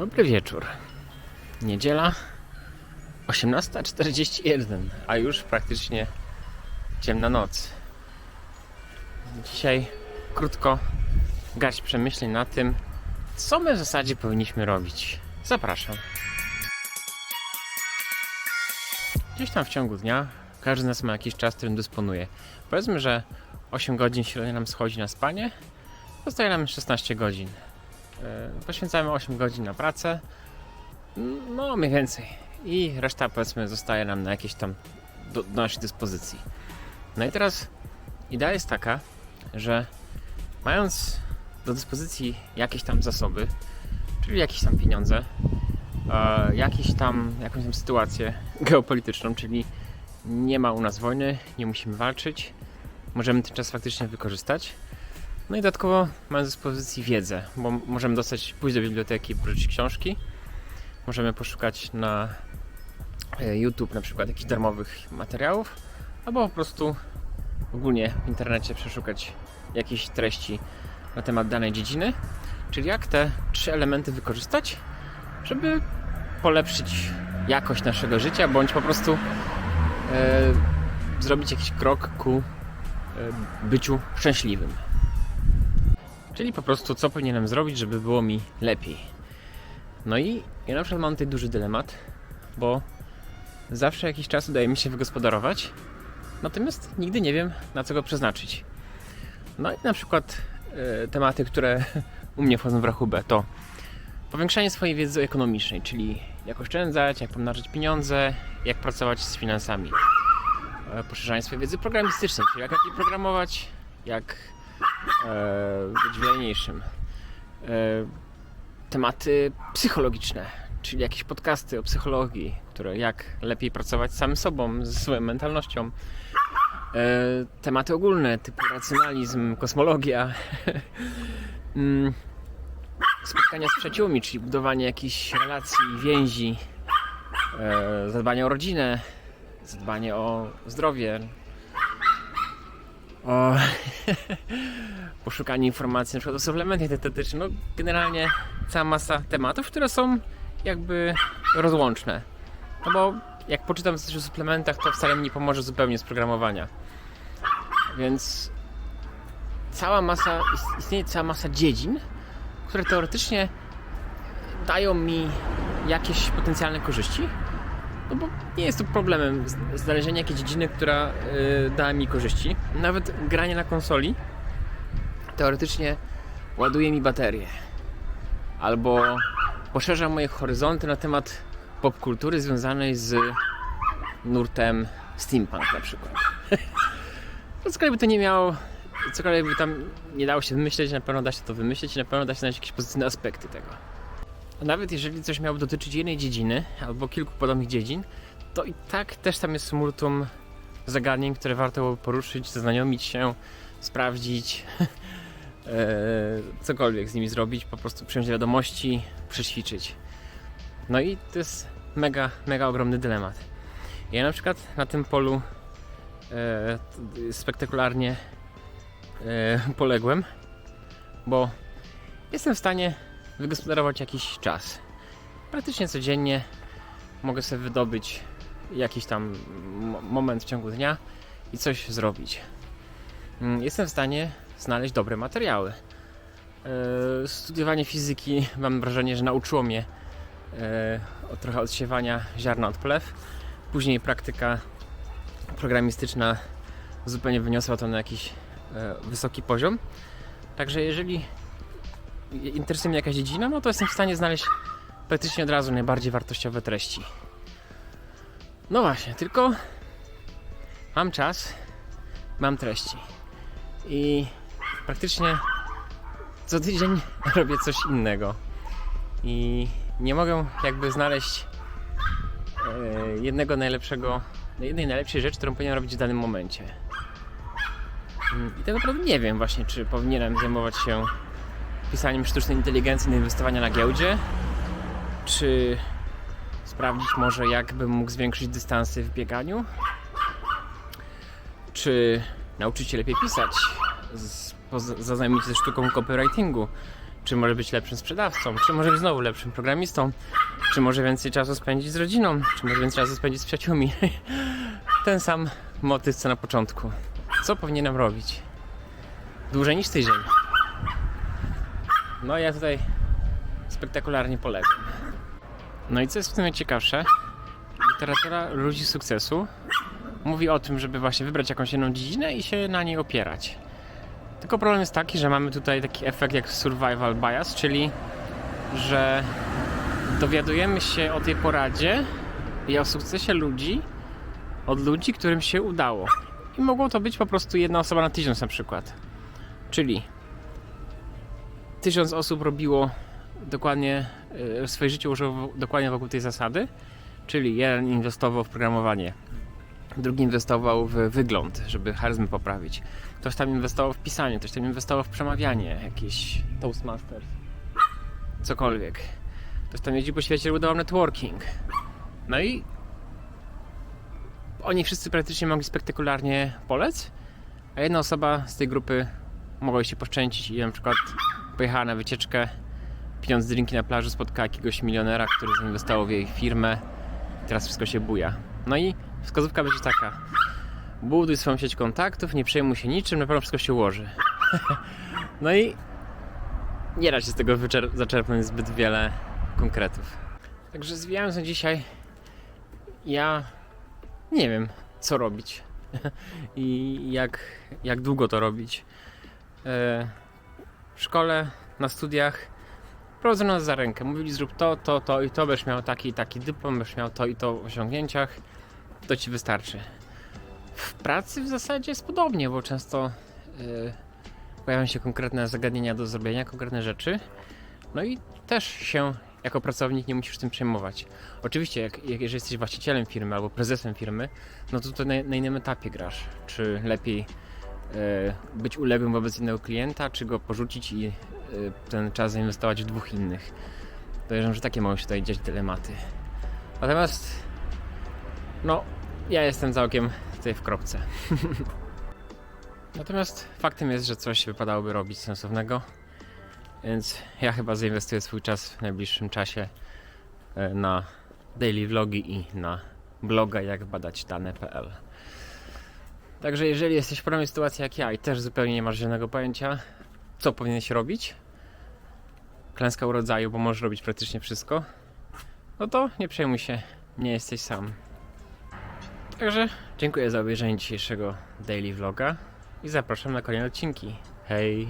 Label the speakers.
Speaker 1: Dobry wieczór. Niedziela 18.41, a już praktycznie ciemna noc. Dzisiaj krótko garść przemyśleń na tym, co my w zasadzie powinniśmy robić. Zapraszam. Gdzieś tam w ciągu dnia każdy z nas ma jakiś czas, którym dysponuje. Powiedzmy, że 8 godzin średnio nam schodzi na spanie, zostaje nam 16 godzin. E, Poświęcamy 8 godzin na pracę, no mniej więcej. I reszta powiedzmy zostaje nam na jakieś tam do, do naszej dyspozycji. No i teraz idea jest taka, że mając do dyspozycji jakieś tam zasoby, czyli jakieś tam pieniądze, e, jakieś tam, jakąś tam sytuację geopolityczną, czyli nie ma u nas wojny, nie musimy walczyć, możemy ten czas faktycznie wykorzystać. No i dodatkowo mamy do dyspozycji wiedzę, bo możemy dostać, pójść do biblioteki, pożyczyć książki, możemy poszukać na e, YouTube na przykład jakichś darmowych materiałów, albo po prostu ogólnie w internecie przeszukać jakieś treści na temat danej dziedziny, czyli jak te trzy elementy wykorzystać, żeby polepszyć jakość naszego życia, bądź po prostu e, zrobić jakiś krok ku e, byciu szczęśliwym. Czyli po prostu co powinienem zrobić, żeby było mi lepiej. No i ja na przykład mam tutaj duży dylemat, bo zawsze jakiś czas udaje mi się wygospodarować, natomiast nigdy nie wiem na co go przeznaczyć. No i na przykład e, tematy, które u mnie wchodzą w rachubę to powiększanie swojej wiedzy ekonomicznej, czyli jak oszczędzać, jak pomnażać pieniądze, jak pracować z finansami. E, poszerzanie swojej wiedzy programistycznej, czyli jak lepiej programować, jak być wydajniejszym. E, tematy psychologiczne, czyli jakieś podcasty o psychologii, które jak lepiej pracować z samym sobą, ze swoją mentalnością. E, tematy ogólne typu racjonalizm, kosmologia. Mm, Spotkania z przyjaciółmi, czyli budowanie jakichś relacji, więzi, e, zadbanie o rodzinę, zadbanie o zdrowie, o poszukanie informacji na przykład o suplementach dietetycznych. No, generalnie cała masa tematów, które są jakby rozłączne. No bo jak poczytam coś o suplementach, to wcale mi nie pomoże zupełnie z programowania. Więc cała masa, ist- istnieje cała masa dziedzin, które teoretycznie dają mi jakieś potencjalne korzyści. No bo nie jest to problemem znalezienie jakiejś dziedziny, która y, da mi korzyści. Nawet granie na konsoli teoretycznie ładuje mi baterię. Albo poszerza moje horyzonty na temat popkultury związanej z nurtem steampunk na przykład. Cokolwiek by to nie miało, cokolwiek by tam nie dało się wymyśleć, na pewno da się to wymyśleć i na pewno da się znaleźć jakieś pozytywne aspekty tego. Nawet jeżeli coś miałoby dotyczyć jednej dziedziny albo kilku podobnych dziedzin, to i tak też tam jest multum zagadnień, które warto poruszyć, zaznajomić się, sprawdzić, e, cokolwiek z nimi zrobić, po prostu przyjąć do wiadomości, przećwiczyć. No i to jest mega, mega ogromny dylemat. Ja na przykład na tym polu e, spektakularnie e, poległem, bo jestem w stanie wygospodarować jakiś czas. Praktycznie codziennie mogę sobie wydobyć jakiś tam mo- moment w ciągu dnia i coś zrobić. Mm, Jestem w stanie znaleźć dobre materiały. E, Studiowanie fizyki mam wrażenie, że nauczyło mnie e, trochę odsiewania ziarna od plew. Później praktyka programistyczna zupełnie wyniosła to na jakiś e, wysoki poziom. Także jeżeli interesuje mnie jakaś dziedzina, no to jestem w stanie znaleźć praktycznie od razu najbardziej wartościowe treści. No właśnie, tylko mam czas, mam treści. I praktycznie co tydzień robię coś innego. I nie mogę jakby znaleźć e, jednego najlepszego, jednej najlepszej rzeczy, którą powinienem robić w danym momencie. Mm, I tak naprawdę nie wiem właśnie, czy powinienem zajmować się pisaniem sztucznej inteligencji na inwestowania na giełdzie, czy sprawdzić może jak bym mógł zwiększyć dystansy w bieganiu, czy nauczyć się lepiej pisać, zaznajomić się ze sztuką copywritingu, Czy może być lepszym sprzedawcą? Czy może być znowu lepszym programistą? Czy może więcej czasu spędzić z rodziną? Czy może więcej czasu spędzić z przyjaciółmi? Ten sam motyw co na początku. Co powinienem robić? Dłużej niż tydzień. No ja tutaj spektakularnie polegam. No i co jest w tym najciekawsze? Literatura ludzi sukcesu mówi o tym, żeby właśnie wybrać jakąś jedną dziedzinę i się na niej opierać. Tylko problem jest taki, że mamy tutaj taki efekt jak survival bias, czyli że dowiadujemy się o tej poradzie i o sukcesie ludzi od ludzi, którym się udało. I mogło to być po prostu jedna osoba na tysiąc na przykład. Czyli tysiąc osób robiło dokładnie, e, swoje życie użyło dokładnie wokół tej zasady, czyli jeden inwestował w programowanie, drugi inwestował w wygląd, żeby charyzmę poprawić. Ktoś tam inwestował w pisanie, ktoś tam inwestował w przemawianie, jakieś Toastmasters, cokolwiek. Ktoś tam jeździ po świecie, budował networking. No i oni wszyscy praktycznie mogli spektakularnie polec, a jedna osoba z tej grupy mogła się poszczęcić i na przykład pojechała na wycieczkę, pijąc drinki na plaży, spotkała jakiegoś milionera, który zainwestował w jej firmę. Teraz wszystko się buja. No i wskazówka będzie taka. Buduj swoją sieć kontaktów, nie przejmuj się niczym, na pewno wszystko się ułoży. no i nie da się z tego zaczerpnąć zbyt wiele konkretów. Także zwijając na dzisiaj, ja nie wiem, co robić i jak, jak długo to robić. E, w szkole, na studiach prowadzono nas za rękę. Mówili zrób to, to, to i to, będziesz miał taki i taki dyplom, będziesz miał to i to w osiągnięciach, to ci wystarczy. W pracy w zasadzie jest podobnie, bo często yy, pojawiają się konkretne zagadnienia do zrobienia, konkretne rzeczy. No i też się jako pracownik nie musisz tym przejmować. Oczywiście, jak, jak jeżeli jesteś właścicielem firmy albo prezesem firmy, no to, to na, na innym etapie grasz. Czy lepiej być uległym wobec innego klienta, czy go porzucić i e, ten czas zainwestować w dwóch innych. Dojrzewam, że takie mogą się tutaj dziać dylematy. Natomiast, no, ja jestem całkiem tutaj w kropce. Natomiast faktem jest, że coś wypadałoby robić sensownego, więc ja chyba zainwestuję swój czas w najbliższym czasie e, na daily vlogi i na bloga jak badać dane.pl. Także jeżeli jesteś w podobnej sytuacji jak ja i też zupełnie nie masz żadnego pojęcia, co powinieneś robić, klęska urodzaju, bo możesz robić praktycznie wszystko, no to nie przejmuj się, nie jesteś sam. Także dziękuję za obejrzenie dzisiejszego daily vloga i zapraszam na kolejne odcinki. Hej!